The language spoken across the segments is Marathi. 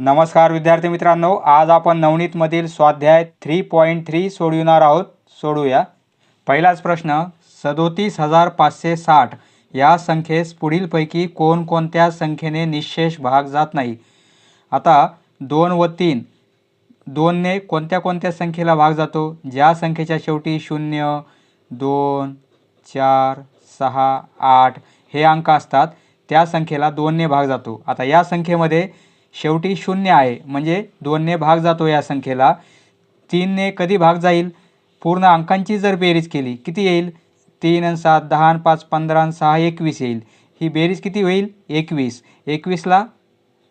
नमस्कार विद्यार्थी मित्रांनो. आज आपण नवनीतमधील स्वाध्याय थ्री पॉईंट थ्री सोडविणार आहोत. सोडूया. पहिलाच प्रश्न सदोतीस हजार पाचशे साठ या संख्येस पुढीलपैकी कोणकोणत्या संख्येने निशेष भाग जात नाही? आता दोन व तीन दोनने कोणत्या कोणत्या संख्येला भाग जातो? ज्या संख्येच्या शेवटी शून्य दोन चार सहा आठ हे अंक असतात त्या संख्येला दोनने भाग जातो. आता या संख्येमध्ये शेवटी शून्य आहे. म्हणजे दोनने भाग जातो या संख्येला. तीनने कधी भाग जाईल? पूर्ण अंकांची जर बेरीज केली किती येईल? तीन आणि सात दहा आणि पाच पंधरा आणि सहा एकवीस येईल. ही बेरीज किती होईल? एकवीस. एकवीसला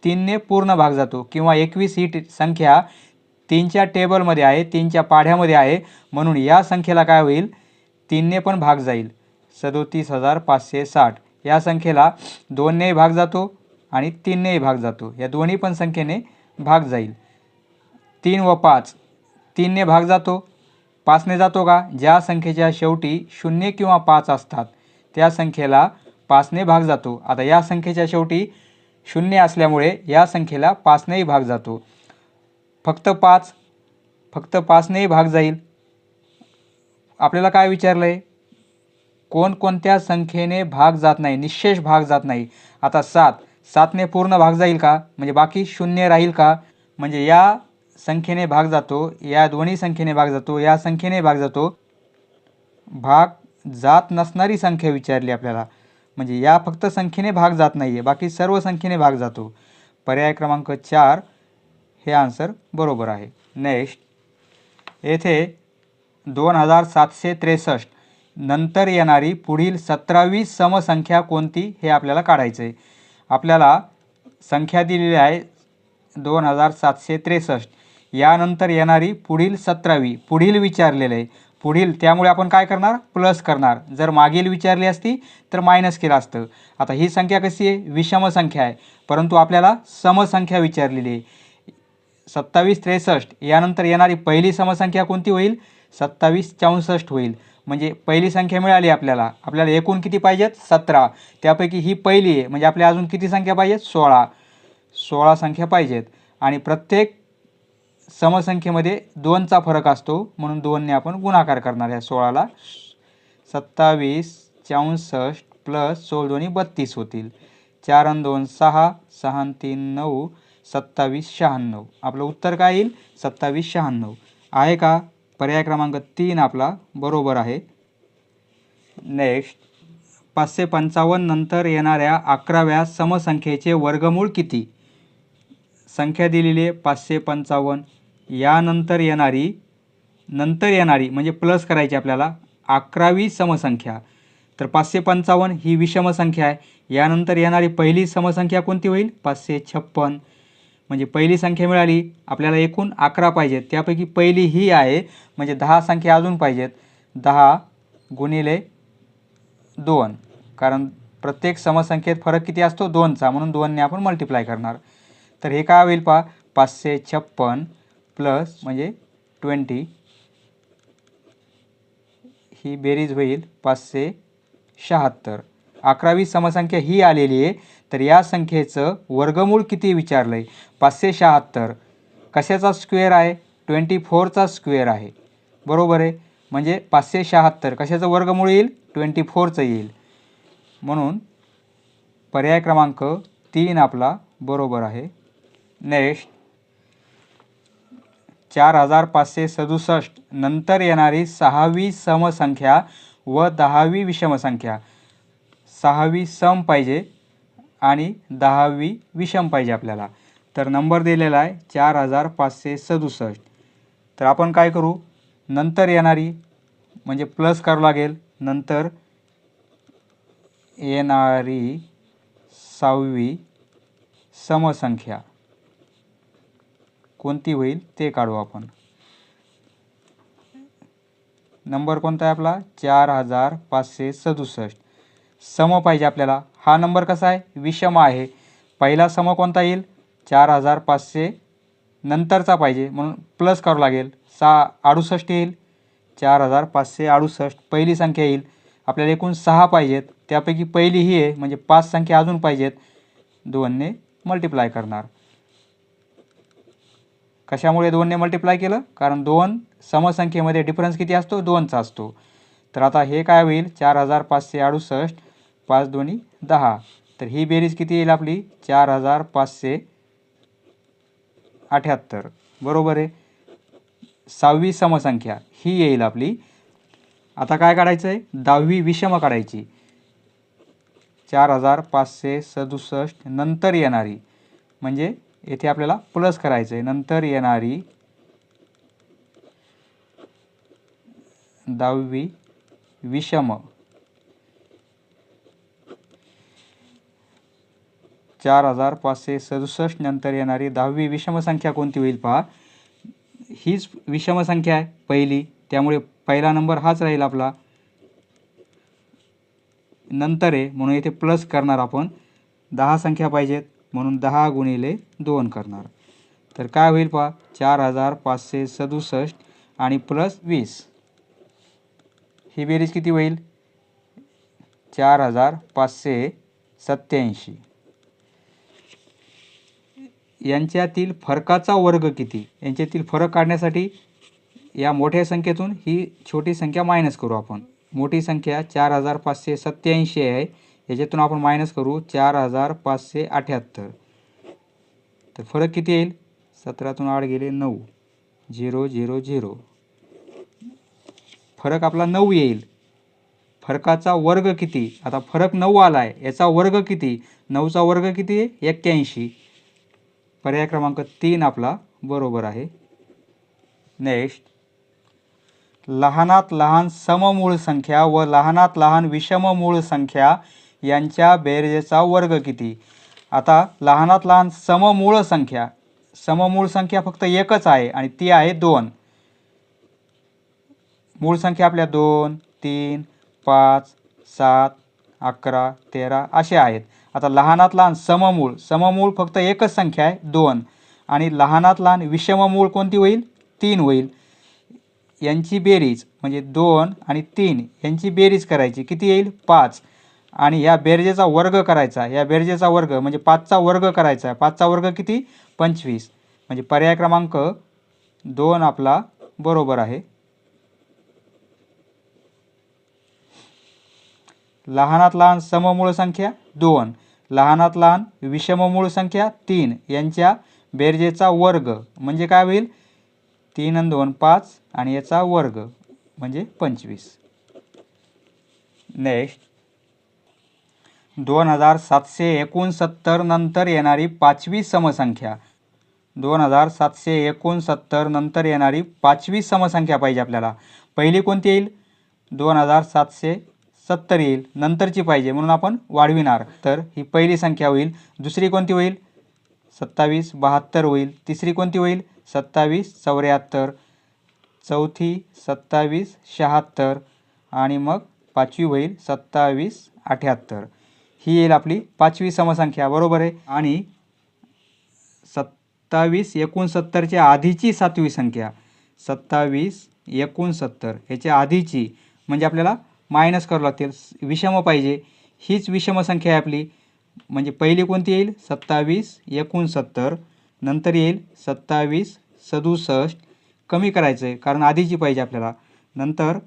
तीनने पूर्ण भाग जातो. किंवा एकवीस ही संख्या तीनच्या टेबलमध्ये आहे तीनच्या पाढ्यामध्ये आहे. म्हणून या संख्येला काय होईल? तीनने पण भाग जाईल. सदोतीस हजार पाचशे साठ. या संख्येला दोनने भाग जातो. आणि तीननेही भाग जातो. या दोन्ही पण संख्येने भाग जाईल. तीन व पाच. तीनने भाग जातो. पाचने जातो का? ज्या संख्येच्या शेवटी शून्य किंवा पाच असतात त्या संख्येला पाचने भाग जातो. आता या संख्येच्या शेवटी शून्य असल्यामुळे या संख्येला पाचनेही भाग जातो. फक्त पाच. फक्त पाचनेही भाग जाईल. आपल्याला काय विचारलं आहे कोणकोणत्या संख्येने भाग जात नाही? निशेष भाग जात नाही. आता सात. सातने पूर्ण भाग जाईल का? म्हणजे बाकी शून्य राहील का? म्हणजे या संख्येने भाग जातो या दोन्ही संख्येने भाग जातो या संख्येने भाग जातो. भाग जात नसणारी संख्या विचारली आपल्याला. म्हणजे या फक्त संख्येने भाग जात नाही आहे बाकी सर्व संख्येने भाग जातो. पर्याय क्रमांक चार हे आन्सर बरोबर आहे. नेक्स्ट येथे दोन हजार सातशे त्रेसष्ट नंतर येणारी पुढील सतरावी समसंख्या कोणती हे आपल्याला काढायचं आहे आपल्याला संख्या दिलेली आहे दोन हजार सातशे त्रेसष्ट. यानंतर येणारी पुढील सतरावी पुढील विचारलेलं. आहे पुढील त्यामुळे आपण काय करणार? प्लस करणार. जर मागील विचारली असती तर मायनस केलं असतं. आता ही संख्या कशी आहे? विषम संख्या आहे. परंतु आपल्याला समसंख्या विचारलेली आहे. सत्तावीस त्रेसष्ट. यानंतर येणारी पहिली समसंख्या कोणती होईल? सत्तावीस चौसष्ट होईल. म्हणजे पहिली संख्या मिळाली आपल्याला. आपल्याला एकूण किती पाहिजेत? सतरा. त्यापैकी ही पहिली आहे. म्हणजे आपल्या अजून किती संख्या पाहिजेत? सोळा. सोळा संख्या पाहिजेत. आणि प्रत्येक समसंख्येमध्ये दोनचा फरक असतो. म्हणून दोनने आपण गुणाकार करणार या सोळाला. सत्तावीस चौसष्ट प्लस सोळ दोन्ही बत्तीस होतील. चार आणि दोन सहा. सहा तीन नऊ. सत्तावीस शहाण्णव. आपलं उत्तर काय येईल? सत्तावीस शहाण्णव. आहे का? पर्याय क्रमांक तीन आपला बरोबर आहे. नेक्स्ट पाचशे पंचावन्न नंतर येणाऱ्या अकराव्या समसंख्येचे वर्गमूळ किती? संख्या दिलेली आहे पाचशे पंचावन्न. यानंतर येणारी नंतर येणारी म्हणजे प्लस करायची आपल्याला अकरावी समसंख्या. तर पाचशे पंचावन्न ही विषम संख्या आहे. यानंतर येणारी पहिली समसंख्या कोणती होईल? पाचशे छप्पन. म्हणजे पहिली संख्या मिळाली आपल्याला एकूण अकरा पाहिजेत. त्यापैकी पहिली ही आहे म्हणजे दहा संख्या अजून पाहिजेत. दहा गुणिले दोन. कारण प्रत्येक समसंख्येत फरक किती असतो? दोनचा. म्हणून दोनने आपण मल्टिप्लाय करणार. तर हे काय होईल पा पाचशे छप्पन प्लस म्हणजे ट्वेंटी ही बेरीज होईल पाचशे शहात्तर. अकरावी समसंख्या ही आलेली आहे तर या संख्येचं वर्गमूळ किती विचारलं आहे पाचशे शहात्तर. कशाचा स्क्वेअर आहे? ट्वेंटी फोरचा स्क्वेअर आहे. बरोबर आहे? म्हणजे पाचशे शहात्तर. कशाचं वर्गमूळ येईल? ट्वेंटी फोरचं येईल. म्हणून पर्याय क्रमांक तीन आपला बरोबर आहे. नेक्स्ट चार हजार पाचशे सदुसष्ट. नंतर येणारी सहावी समसंख्या व दहावी विषमसंख्या. सहावी सम पाहिजे आणि दहावी विषम पाहिजे आपल्याला. तर नंबर दिलेला आहे चार हजार पाचशे सदुसष्ट. तर आपण काय करू? नंतर येणारी म्हणजे प्लस करावं लागेल. नंतर येणारी सहावी समसंख्या. कोणती होईल ते काढू आपण. नंबर कोणता आहे आपला? चार हजार पाचशे सदुसष्ट. सम पाहिजे आपल्याला. हा नंबर कसा आहे? विषम आहे. पहिला सम कोणता येईल? चार हजार पाचशे नंतरचा पाहिजे. म्हणून प्लस करावं लागेल. सहा अडुसष्ट येईल. चार हजार पाचशे अडुसष्ट. पहिली संख्या येईल. आपल्याला एकूण सहा पाहिजेत. त्यापैकी पहिली ही आहे. म्हणजे पाच संख्या अजून पाहिजेत. दोनने मल्टिप्लाय करणार. कशामुळे दोनने मल्टिप्लाय केलं? कारण दोन समसंख्येमध्ये डिफरन्स किती असतो? दोनचा असतो. तर आता हे काय होईल? चार हजार पाचशे अडुसष्ट. पाच दोन्ही दहा. तर ही बेरीज किती येईल आपली? चार हजार पाचशे अठ्याहत्तर. बरोबर आहे? सहावी समसंख्या ही येईल आपली. आता काय काढायचं आहे दहावी विषम काढायची. चार हजार पाचशे सदुसष्ट नंतर येणारी. म्हणजे येथे आपल्याला प्लस करायचं आहे नंतर येणारी दहावी विषम. चार हजार पाचशे सदुसष्ट नंतर येणारी दहावी विषमसंख्या कोणती होईल पहा. हीच विषमसंख्या आहे पहिली. त्यामुळे पहिला नंबर हाच राहील आपला. नंतर आहे म्हणून येथे प्लस करणार आपण. दहा संख्या पाहिजेत म्हणून दहा गुणिले दोन करणार. तर काय होईल पहा चार हजार पाचशे सदुसष्ट आणि प्लस वीस. ही बेरीज किती होईल? चार हजार पाचशे सत्याऐंशी यांच्यातील फरकाचा वर्ग किती? यांच्यातील फरक काढण्यासाठी या मोठ्या संख्येतून ही छोटी संख्या मायनस करू आपण. मोठी संख्या चार हजार पाचशे सत्याऐंशी आहे. याच्यातून आपण मायनस करू चार हजार पाचशे अठ्याहत्तर. तर फरक किती येईल? सतरातून आठ गेले नऊ. Zero zero zero. फरक आपला नऊ येईल. फरकाचा वर्ग किती? आता फरक नऊ आला आहे याचा वर्ग किती? नऊचा वर्ग किती? आहे एक्क्याऐंशी. पर्याय क्रमांक तीन आपला बरोबर आहे. नेक्स्ट लहानात लहान सममूळ संख्या व लहानात लहान विषम मूळ संख्या यांच्या बेरजेचा वर्ग किती? आता लहानात लहान सममूळ संख्या सममूळ संख्या फक्त एकच आहे आणि ती आहे दोन. मूळ संख्या आपल्या दोन तीन पाच सात अकरा तेरा असे आहेत. आता लहानात लहान सममूळ. सममूळ फक्त एकच संख्या आहे दोन. आणि लहानात लहान विषममूळ कोणती होईल? तीन होईल. यांची बेरीज म्हणजे दोन आणि तीन यांची बेरीज करायची किती येईल? पाच. आणि या बेरजेचा वर्ग करायचा. या बेरजेचा वर्ग म्हणजे पाचचा वर्ग करायचा. पाचचा वर्ग किती? पंचवीस. म्हणजे पर्याय क्रमांक दोन आपला बरोबर आहे. लहानात लहान सममूळ संख्या दोन. लहानात लहान विषममूळ संख्या तीन यांच्या बेरजेचा वर्ग. म्हणजे काय होईल? तीन आणि दोन पाच आणि याचा वर्ग. म्हणजे पंचवीस. नेक्स्ट दोन हजार सातशे एकोणसत्तर नंतर येणारी पाचवी समसंख्या. दोन हजार सातशे एकोणसत्तर नंतर येणारी पाचवी समसंख्या पाहिजे आपल्याला. पहिली कोणती येईल? दोन हजार सातशे सत्तर येईल नंतरची पाहिजे म्हणून आपण वाढविणार. तर ही पहिली संख्या होईल दुसरी कोणती होईल? सत्तावीस बहात्तर होईल. तिसरी कोणती होईल? सत्तावीस चौऱ्याहत्तर. चौथी सत्तावीस शहात्तर. आणि मग पाचवी होईल सत्तावीस अठ्याहत्तर. ही येईल आपली पाचवी समसंख्या बरोबर आहे? आणि सत्तावीस एकोणसत्तरच्या आधीची सातवी संख्या. सत्तावीस एकोणसत्तर ह्याच्या आधीची म्हणजे आपल्याला मायनस करावं लागतील. विषम पाहिजे. हीच विषम संख्या आहे आपली. म्हणजे पहिली कोणती येईल? सत्तावीस एकोणसत्तर. नंतर येईल सत्तावीस सदुसष्ट. कमी करायचं आहे कारण आधीची पाहिजे आपल्याला. नंतर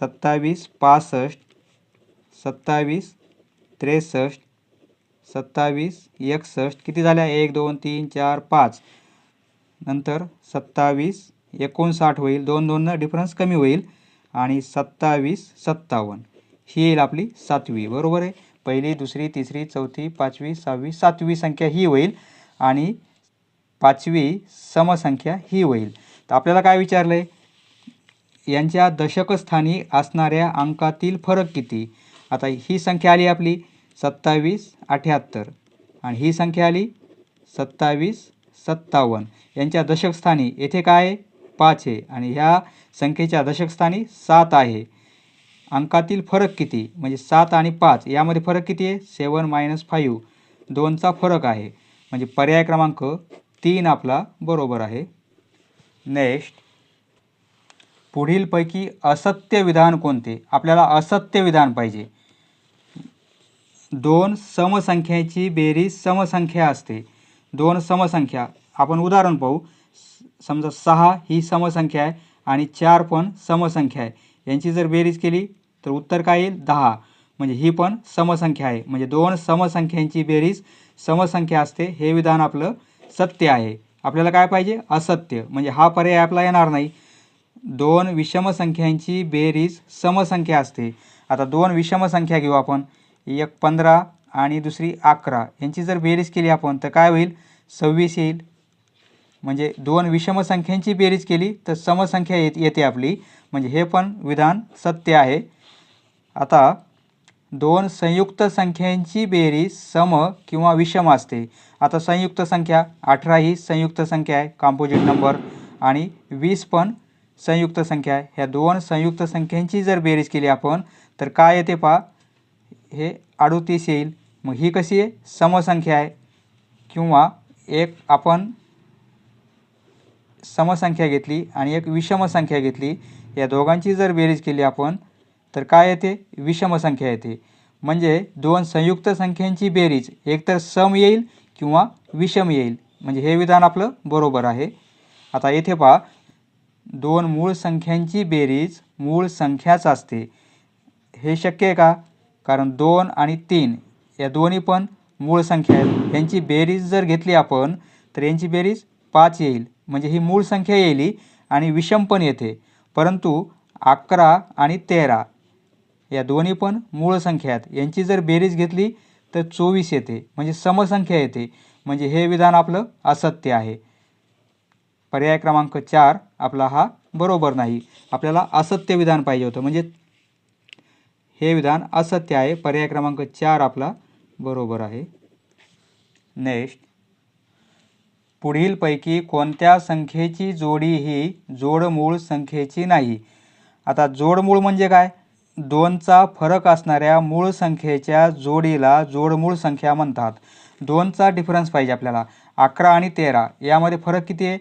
सत्तावीस पासष्ट. सत्तावीस त्रेसष्ट. सत्तावीस एकसष्ट. किती झाल्या? एक दोन तीन चार पाच. नंतर सत्तावीस एकोणसाठ होईल. दोन दोननं डिफरन्स कमी होईल. आणि सत्तावीस सत्तावन्न. ही येईल आपली सातवी. बरोबर आहे? पहिली दुसरी तिसरी चौथी पाचवी सहावी सातवी संख्या ही होईल आणि पाचवी समसंख्या ही होईल. तर आपल्याला काय विचारलं आहे यांच्या दशकस्थानी असणाऱ्या अंकातील फरक किती? आता ही संख्या आली आपली सत्तावीस अठ्याहत्तर आणि ही संख्या आली सत्तावीस सत्तावन्न. यांच्या दशकस्थानी येथे काय आहे? पाच आहे आणि ह्या संख्येच्या दशकस्थानी सात आहे. अंकातील फरक किती? म्हणजे सात आणि पाच यामध्ये फरक किती आहे? Seven minus five. दोनचा फरक आहे. म्हणजे पर्याय क्रमांक तीन आपला बरोबर आहे. नेक्स्ट. पुढीलपैकी असत्य विधान कोणते? आपल्याला असत्य विधान पाहिजे. दोन समसंख्याची बेरीज समसंख्या असते. दोन समसंख्या. आपण उदाहरण पाहू. समजा सहा ही समसंख्या आहे आणि चार पण समसंख्या आहे. यांची जर बेरीज केली तर उत्तर काय येईल? दहा. म्हणजे ही पण समसंख्या आहे. म्हणजे दोन समसंख्यांची बेरीज समसंख्या असते हे विधान आपलं सत्य आहे. आपल्याला काय पाहिजे? असत्य. म्हणजे हा पर्याय आपला येणार नाही. दोन विषमसंख्यांची बेरीज समसंख्या असते. आता दोन विषमसंख्या घेऊ आपण. एक पंधरा आणि दुसरी अकरा. यांची जर बेरीज केली आपण तर काय होईल? सव्वीस येईल. म्हणजे दोन विषम संख्यांची बेरीज केली तर समसंख्या येत येते आपली. म्हणजे हे पण विधान सत्य आहे. आता दोन संयुक्त संख्यांची बेरीज सम किंवा विषम असते. आता संयुक्त संख्या अठरा ही संयुक्त संख्या आहे कॉम्पोजिट नंबर आणि वीस पण संयुक्त संख्या आहे. ह्या दोन संयुक्त संख्यांची जर बेरीज केली आपण तर काय येते पहा? हे अडोतीस येईल. मग ही कशी आहे? समसंख्या आहे. किंवा एक आपण समसंख्या घेतली आणि एक विषम संख्या घेतली या दोघांची जर बेरीज केली आपण तर काय येते? विषम संख्या येते. म्हणजे दोन संयुक्त संख्यांची बेरीज एकतर सम येईल किंवा विषम येईल. म्हणजे हे विधान आपलं बरोबर आहे. आता येथे पहा दोन मूळ संख्यांची बेरीज मूळ संख्याच असते. हे शक्य आहे का? कारण दोन आणि तीन या दोन्ही पण मूळ संख्या आहेत. यांची बेरीज जर घेतली आपण तर यांची बेरीज पाच येईल. म्हणजे ही मूळ संख्या येईल आणि विषम पण येते. परंतु अकरा आणि तेरा या दोन्ही पण मूळ संख्या आहेत. यांची जर बेरीज घेतली तर चोवीस येते. म्हणजे समसंख्या येते. म्हणजे हे विधान आपलं असत्य आहे. पर्याय क्रमांक चार आपला हा बरोबर नाही. आपल्याला असत्य विधान पाहिजे होतं. म्हणजे हे विधान असत्य आहे. पर्याय क्रमांक चार आपला बरोबर आहे. नेक्स्ट. पुढीलपैकी कोणत्या संख्येची जोडी ही जोडमूळ संख्येची नाही? आता जोडमूळ म्हणजे काय? दोनचा फरक असणाऱ्या मूळ संख्येच्या जोडीला जोडमूळ संख्या म्हणतात. दोनचा डिफरन्स पाहिजे आपल्याला. अकरा आणि तेरा यामध्ये फरक किती आहे?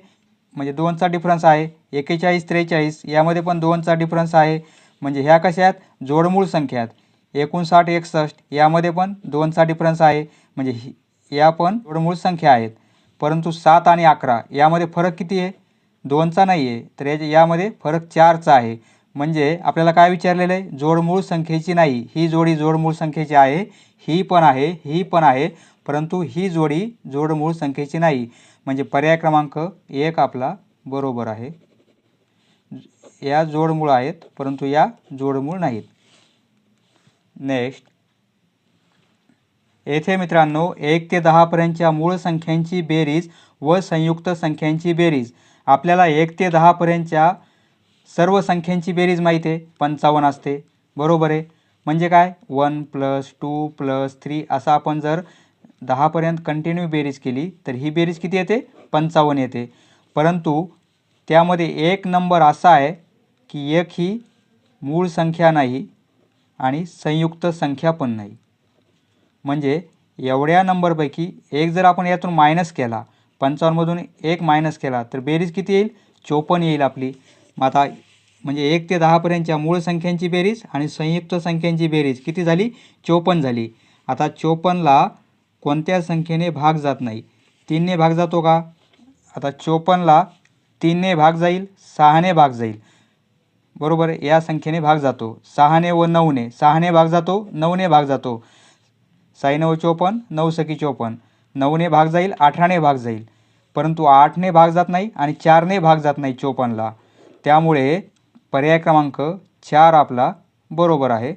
म्हणजे दोनचा डिफरन्स आहे एकेचाळीस त्रेचाळीस यामध्ये पण दोनचा डिफरन्स आहे. म्हणजे ह्या कशा आहेत? जोडमूळ संख्या आहेत. एकोणसाठ एकसष्ट यामध्ये पण दोनचा डिफरन्स आहे. म्हणजे ही या पण जोडमूळ संख्या आहेत. परंतु सात आणि अकरा यामध्ये फरक किती आहे? दोनचा नाही आहे तर याच्या यामध्ये फरक चारचा आहे. म्हणजे आपल्याला काय विचारलेलं आहे? जोडमूळ संख्येची नाही. ही जोडी जोडमूळ संख्येची आहे. ही पण आहे. ही पण आहे. परंतु ही जोडी जोडमूळ संख्येची नाही. म्हणजे पर्याय क्रमांक एक आपला बरोबर आहे. या जोडमूळ आहेत परंतु या जोडमूळ नाहीत. नेक्स्ट येथे मित्रांनो एक ते दहापर्यंतच्या मूळ संख्यांची बेरीज व संयुक्त संख्यांची बेरीज. आपल्याला एक ते दहापर्यंतच्या सर्व संख्यांची बेरीज माहीत आहे पंचावन्न असते. बरोबर आहे? म्हणजे काय? One plus two plus three असा आपण जर दहापर्यंत कंटिन्यू बेरीज केली तर ही बेरीज किती येते? पंचावन्न येते. परंतु त्यामध्ये एक नंबर असा आहे की एक ही मूळ संख्या नाही आणि संयुक्त संख्या पण नाही. म्हणजे एवढ्या नंबरपैकी एक जर आपण यातून मायनस केला पंचावन्नमधून एक मायनस केला तर बेरीज किती येईल? चोपन्न येईल आपली. मग आता म्हणजे एक ते दहापर्यंतच्या मूळ संख्यांची बेरीज आणि संयुक्त संख्यांची बेरीज किती झाली? चोपन्न झाली. आता चोपन्नला कोणत्या संख्येने भाग जात नाही? तीनने भाग जातो का? आता चोपन्नला तीनने भाग जाईल सहाने भाग जाईल. बरोबर या संख्येने भाग जातो. सहाने व नऊने. सहाने भाग जातो नऊने भाग जातो. साई नऊ चोपन्न नऊ सखी चोपन्न. नऊने भाग जाईल अठराने भाग जाईल. परंतु आठने भाग जात नाही आणि चारने भाग जात नाही चोपन्नला. त्यामुळे पर्याय क्रमांक चार आपला बरोबर आहे.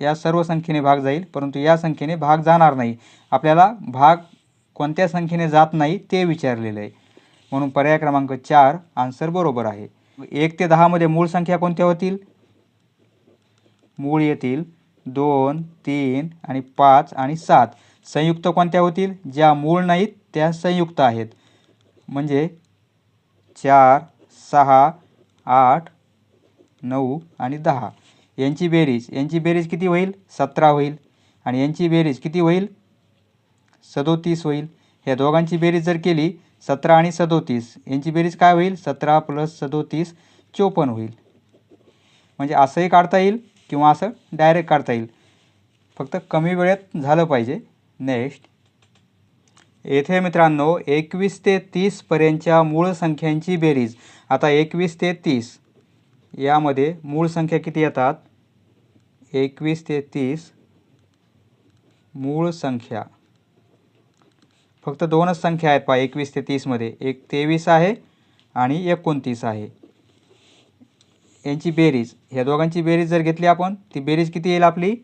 या सर्व संख्येने भाग जाईल परंतु या संख्येने भाग जाणार नाही. आपल्याला भाग कोणत्या संख्येने जात नाही ते विचारलेलं आहे. म्हणून पर्याय क्रमांक चार आन्सर बरोबर आहे. एक ते दहामध्ये मूळ संख्या कोणत्या होतील? मूळ येतील दोन तीन आणि पाच आणि सात. संयुक्त कोणत्या होतील? ज्या मूळ नाहीत त्या संयुक्त आहेत. म्हणजे चार सहा आठ नऊ आणि दहा. यांची बेरीज यांची बेरीज किती होईल? सतरा होईल. आणि यांची बेरीज किती होईल? सदोतीस होईल. ह्या दोघांची बेरीज जर केली सतरा आणि सदोतीस यांची बेरीज काय होईल? सतरा प्लस सदोतीस चोपन्न होईल. म्हणजे असंही काढता येईल. किंवा असं डायरेक्ट काढता येईल. फक्त कमी वेळेत झालं पाहिजे. नेक्स्ट येथे मित्रांनो एकवीस ते तीसपर्यंतच्या मूळ संख्यांची बेरीज. आता एकवीस ते तीस. यामध्ये मूळ संख्या किती येतात? एकवीस ते तीस. मूळ संख्या. फक्त दोनच संख्या आहेत पहा एकवीस ते तीसमध्ये. एक तेवीस आहे आणि एकोणतीस आहे. यांची बेरीज. ह्या दोघांची बेरीज जर घेतली आपण ती बेरीज किती येईल आपली?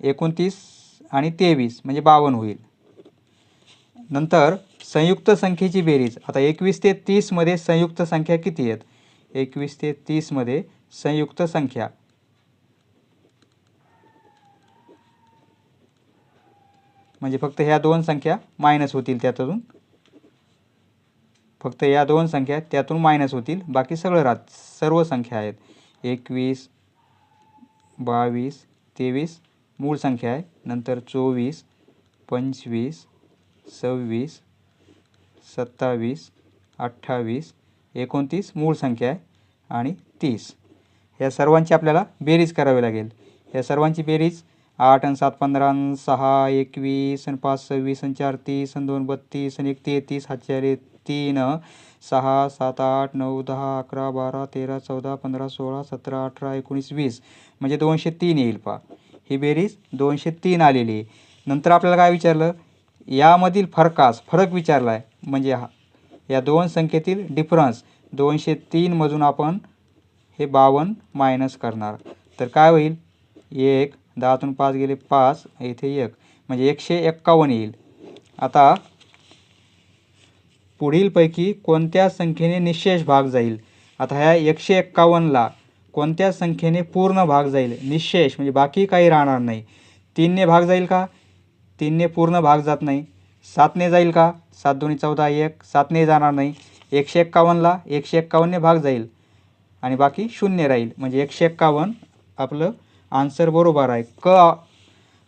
एकोणतीस आणि तेवीस म्हणजे बावन्न होईल. नंतर संयुक्त संख्येची बेरीज. आता एकवीस ते तीसमध्ये संयुक्त संख्या किती आहेत? एकवीस ते तीसमध्ये संयुक्त संख्या. म्हणजे फक्त ह्या दोन संख्या मायनस होतील त्यातून. फक्त या दोन संख्या त्यातून मायनस होतील. बाकी सगळं राहत सर्व संख्या आहेत. एकवीस बावीस तेवीस मूळ संख्या आहे. नंतर चोवीस पंचवीस सव्वीस सत्तावीस अठ्ठावीस एकोणतीस मूळ संख्या आहे आणि तीस. या सर्वांची आपल्याला बेरीज करावी लागेल. या सर्वांची बेरीज आठ आणि सात पंधरा आणि सहा एकवीस आणि पाच सव्वीस आणि चार तीस आणि दोन बत्तीस आणि एक तेहतीस हातचार तीन सहा सात आठ नऊ दहा अकरा बारा तेरा चौदा पंधरा सोळा सतरा अठरा एकोणीस वीस. म्हणजे दोनशे तीन येईल पा ही बेरीज दोनशे तीन आलेली आहे. नंतर आपल्याला काय विचारलं? यामधील फरकास फरक विचारला आहे म्हणजे हा या दोन संख्येतील डिफरन्स दोनशे तीनमधून आपण हे बावन्न मायनस करणार. तर काय होईल? एक दहातून पाच गेले पाच इथे एक. म्हणजे एकशे एक्कावन्न येईल. आता पुढीलपैकी कोणत्या संख्येने निशेष भाग जाईल? आता ह्या एकशे एक्कावन्नला कोणत्या संख्येने पूर्ण भाग जाईल? निशेष म्हणजे बाकी काही राहणार नाही. तीनने भाग जाईल का? तीनने पूर्ण भाग जात नाही. सातने जाईल का? सात दोन्ही चौदा एक. सातने जाणार नाही. एकशे एक्कावन्नला एकशे एक्कावन्नने भाग जाईल. आणि बाकी शून्य राहील. म्हणजे एकशे एक्कावन्न आपलं आन्सर बरोबर आहे. क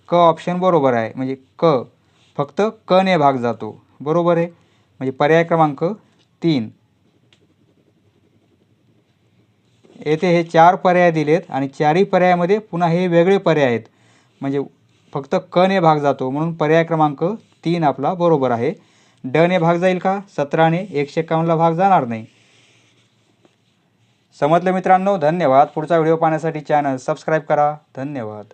क ऑप्शन बरोबर आहे. म्हणजे क. फक्त क ने भाग जातो. बरोबर आहे? म्हणजे पर्याय क्रमांक तीन. येथे हे चार पर्याय दिलेत आणि चारही पर्यायामध्ये पुन्हा हे वेगळे पर्याय आहेत. म्हणजे फक्त क ने भाग जातो म्हणून पर्याय क्रमांक तीन आपला बरोबर आहे. ड ने भाग जाईल का? सतराने एकशे एकावन्नला भाग जाणार नाही. समजलं मित्रांनो? धन्यवाद. पुढचा व्हिडिओ पाहण्यासाठी चॅनल सबस्क्राईब करा. धन्यवाद.